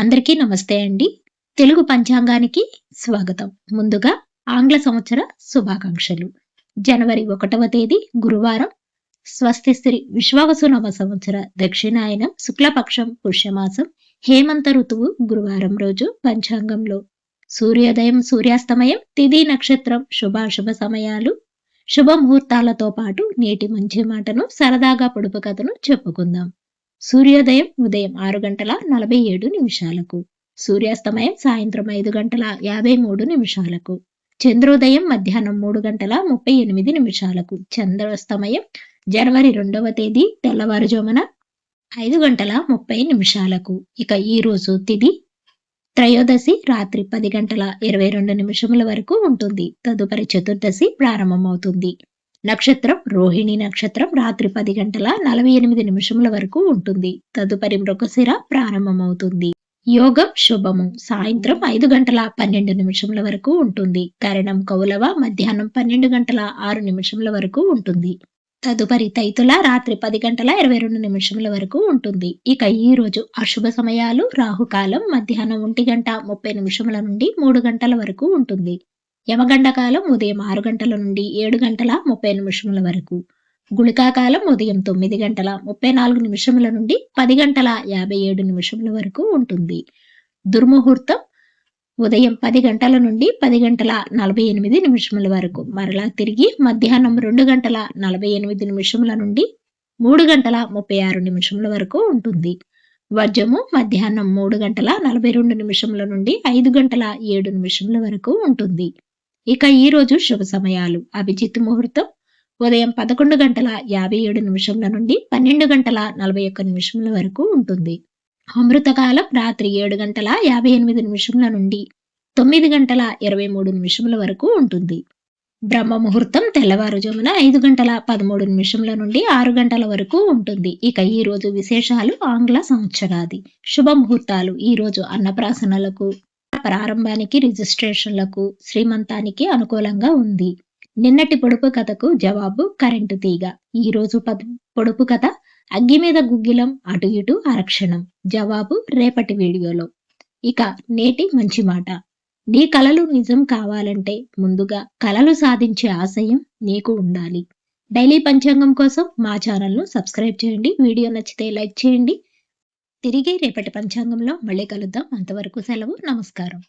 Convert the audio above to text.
అందరికీ నమస్తే అండి. తెలుగు పంచాంగానికి స్వాగతం. ముందుగా ఆంగ్ల సంవత్సర శుభాకాంక్షలు. జనవరి ఒకటవ తేదీ గురువారం. స్వస్తి శ్రీ విశ్వావసునవ సంవత్సర దక్షిణాయనం శుక్లపక్షం పుష్యమాసం హేమంత ఋతువు గురువారం రోజు పంచాంగంలో. సూర్యోదయం సూర్యాస్తమయం తిథి నక్షత్రం శుభాశుభ సమయాలు. శుభముహూర్తాలతో పాటు నేటి మంచి మాటను సరదాగా పొడుపు కథను చెప్పుకుందాం. సూర్యోదయం ఉదయం ఆరు గంటల నలభై ఏడు నిమిషాలకు సూర్యాస్తమయం సాయంత్రం ఐదు గంటల యాభై మూడు నిమిషాలకు చంద్రోదయం మధ్యాహ్నం మూడు గంటల ముప్పై ఎనిమిది నిమిషాలకు చంద్రాస్తమయం జనవరి రెండవ తేదీ తెల్లవారుజామున ఐదు గంటల ముప్పై నిమిషాలకు. ఇక ఈ రోజు తిది త్రయోదశి రాత్రి పది గంటల ఇరవై రెండు నిమిషముల వరకు ఉంటుంది. తదుపరి చతుర్దశి ప్రారంభమవుతుంది. నక్షత్రం రోహిణి నక్షత్రం రాత్రి పది గంటల నలభై ఎనిమిది నిమిషముల వరకు ఉంటుంది. తదుపరి మృగశిర ప్రారంభమవుతుంది. యోగం శుభము. సాయంత్రం ఐదు గంటల పన్నెండు నిమిషముల వరకు ఉంటుంది. కరణం కౌలవ మధ్యాహ్నం పన్నెండు గంటల ఆరు నిమిషముల వరకు ఉంటుంది. తదుపరి తైతుల రాత్రి పది గంటల ఇరవై రెండు నిమిషముల వరకు ఉంటుంది. ఇక ఈ రోజు అశుభ సమయాలు రాహుకాలం మధ్యాహ్నం ఒంటి గంట ముప్పై నిమిషముల నుండి మూడు గంటల వరకు ఉంటుంది. యమగండకాలం ఉదయం ఆరు గంటల నుండి ఏడు గంటల ముప్పై నిమిషముల వరకు. గుళికాకాలం ఉదయం తొమ్మిది గంటల ముప్పై నాలుగు నిమిషముల నుండి పది గంటల యాభై ఏడు నిమిషముల వరకు ఉంటుంది. దుర్ముహూర్తం ఉదయం పది గంటల నుండి పది గంటల నలభై ఎనిమిది నిమిషముల వరకు. మరలా తిరిగి మధ్యాహ్నం రెండు గంటల నలభై ఎనిమిది నిమిషముల నుండి మూడు గంటల ముప్పై ఆరు నిమిషముల వరకు ఉంటుంది. వజ్రము మధ్యాహ్నం మూడు గంటల నలభై రెండు నిమిషముల నుండి ఐదు గంటల ఏడు నిమిషముల వరకు ఉంటుంది. ఇక ఈ రోజు శుభ సమయాలు. అభిజిత్ ముహూర్తం ఉదయం పదకొండు గంటల యాభై ఏడు నిమిషంల నుండి పన్నెండు గంటల నలభై ఒక్క నిమిషముల వరకు ఉంటుంది. అమృతకాలం రాత్రి ఏడు గంటల యాభై ఎనిమిది నిమిషముల నుండి తొమ్మిది గంటల ఇరవై మూడు నిమిషముల వరకు ఉంటుంది. బ్రహ్మ ముహూర్తం తెల్లవారుజామున ఐదు గంటల పదమూడు నిమిషముల నుండి ఆరు గంటల వరకు ఉంటుంది. ఇక ఈ రోజు విశేషాలు ఆంగ్ల సంవత్సరాది. శుభ ముహూర్తాలు ఈ రోజు అన్నప్రాసనలకు ప్రారంభానికి రిజిస్ట్రేషన్లకు శ్రీమంతానికి అనుకూలంగా ఉంది. నిన్నటి పొడుపు కథకు జవాబు కరెంటు తీగ. ఈ రోజు పొడుపు కథ అగ్గి మీద గుగ్గిలం అటు ఇటు ఆరక్షణం జవాబు రేపటి వీడియోలో. ఇక నేటి మంచి మాట. నీ కలలు నిజం కావాలంటే ముందుగా కలలు సాధించే ఆశయం నీకు ఉండాలి. డైలీ పంచాంగం కోసం మా ఛానల్ను సబ్స్క్రైబ్ చేయండి. వీడియో నచ్చితే లైక్ చేయండి. తిరిగి రేపటి పంచాంగంలో మళ్ళీ కలుద్దాం. అంతవరకు సెలవు నమస్కారం.